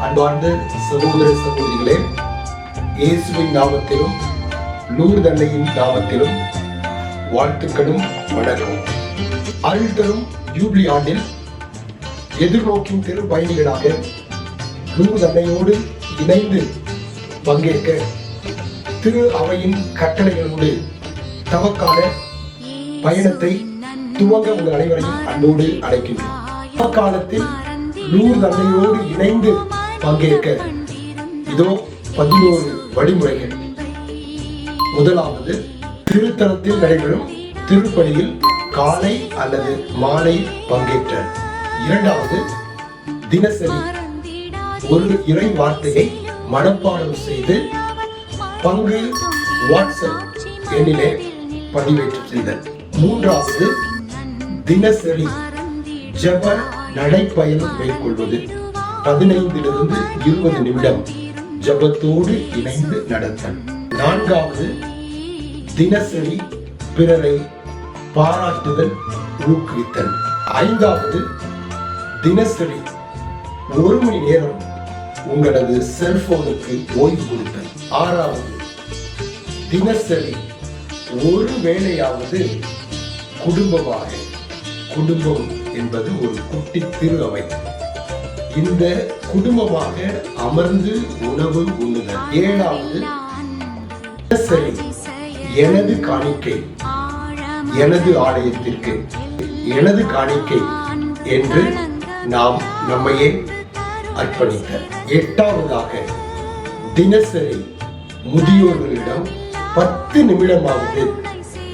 அன்பார்ந்த சகோதர சகோதரிகளே இயேசுவின் நாமத்திலும் லூர்தன்னையின் நாமத்திலும் வாழ்த்துக்களும் வணக்கம். அருள் தரும் யூப்ளி ஆண்டில் எதிர்நோக்கும் திரு பயணிகளாக லூர்தன்னையோடு இணைந்து பங்கேற்க திரு அவையின் கட்டளைகளோடு தமக்கான பயணத்தை துவங்க உங்கள் அனைவரையும் அன்போடு அழைக்கின்றோம். காலத்தில் நூறு தந்தையோடு இணைந்து பங்கேற்க இதோ பதினோரு வழிமுறைகள். முதலாவது திருத்தலத்தில் நடைபெறும் திருப்பணியில் காலை அல்லது மாலை பங்கேற்ற. இரண்டாவது தினசரி ஒரு இறை வார்த்தையை மனப்பாடம் செய்து பங்கு வாட்ஸ்அப் எண்ணிலே பதிவேற்றம் செய்தல் மூன்றாவது தினசரி ஜப நடைப்பயணம் மேற்கொள்வது. பதினைந்திலிருந்து இருபது நிமிடம் ஜபத்தோடு இணைந்து நடத்தல். நான்காவது தினசரி பிறரை பாராட்டுதல் ஊக்குவித்தல். ஐந்தாவது தினசரி ஒரு மணி நேரம் உங்களது செல்போனுக்கு ஓய்வு கொடுத்தல். ஆறாவது தினசரி ஒரு வேளையாவது குடும்பமாக குடும்பம் என்பது ஒரு குட்டி திரு அவை இந்த குடும்பமாக அமர்ந்து உணவு உண்ணுதல். ஏழாவது சரி. எனது காணிக்கை. எனது ஆலயத்திற்கு. எனது காணிக்கை என்று நாம் நம்மையே அர்ப்பணித்த எட்டாவதாக தினசரி முதியோர்களிடம் பத்து நிமிடமாவது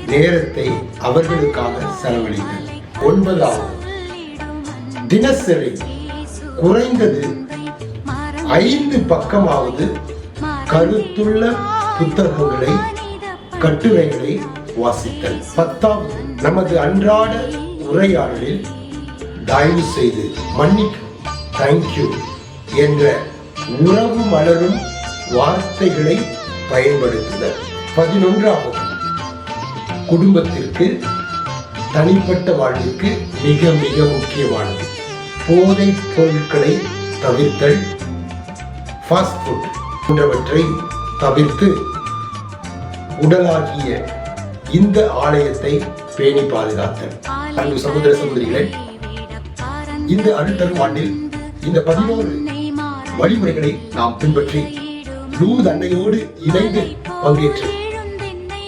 நேரத்தை அவர்களுக்காக செலவழித்தல். ஒன்பதாவது தினசரி குறைந்தது ஐந்து பக்கமாவது கருத்துள்ள புத்தகங்களை கட்டுரைகளை வாசித்தல். பத்தாவது நமது அன்றாட உரையாடலில் தயவு செய்து மன்னிக்கும் தேங்க்யூ என்ற உறவு மலரும் வார்த்தைகளை பயன்படுத்துதல். பதினொன்றாவது குடும்பத்திற்கு தனிப்பட்ட வாழ்விற்கு மிக மிக முக்கியமானது. போதைப் பொருட்களை தவிர்த்தல் ஃபாஸ்ட் ஃபுட் போன்றவற்றை தவிர்த்து உடலாகிய இந்த ஆலயத்தை பேணி பாதுகாத்தல். அன்பு சமுதிர சகோதரிகளே இந்த அடுத்தரும் ஆண்டில் இந்த பதினோரு வழிமுறைகளை நாம் பின்பற்றி நூறு தண்டையோடு இணைந்து பங்கேற்று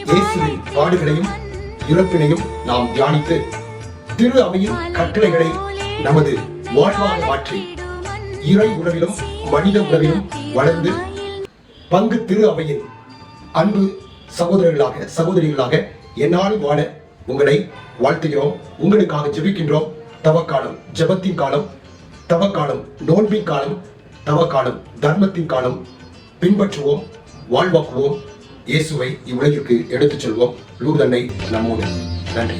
இயேசுவின் பாடுகளையும் இறப்பினையும் நாம் தியானித்து திரு அவையின் கட்டளைகளை நமது வாழ்வாக மாற்றி இறை உறவிலும் மனித உணவிலும் வளர்ந்து பங்கு திரு அவையின் அன்பு சகோதரர்களாக சகோதரிகளாக என்னாலும் வாழ உங்களை வாழ்த்துகிறோம். உங்களுக்காக ஜெபிக்கின்றோம். தவக்காலம் ஜெபத்தின் காலம் தவக்காலம் நோன்பின் காலம் தவக்காலம் தர்மத்தின் காலம். பின்பற்றுவோம் வாழ்வாக்குவோம். இயேசுவை இவ்வுலகிற்கு எடுத்துச் செல்வோம். லூர்தன்னை நம்மோடு. நன்றி.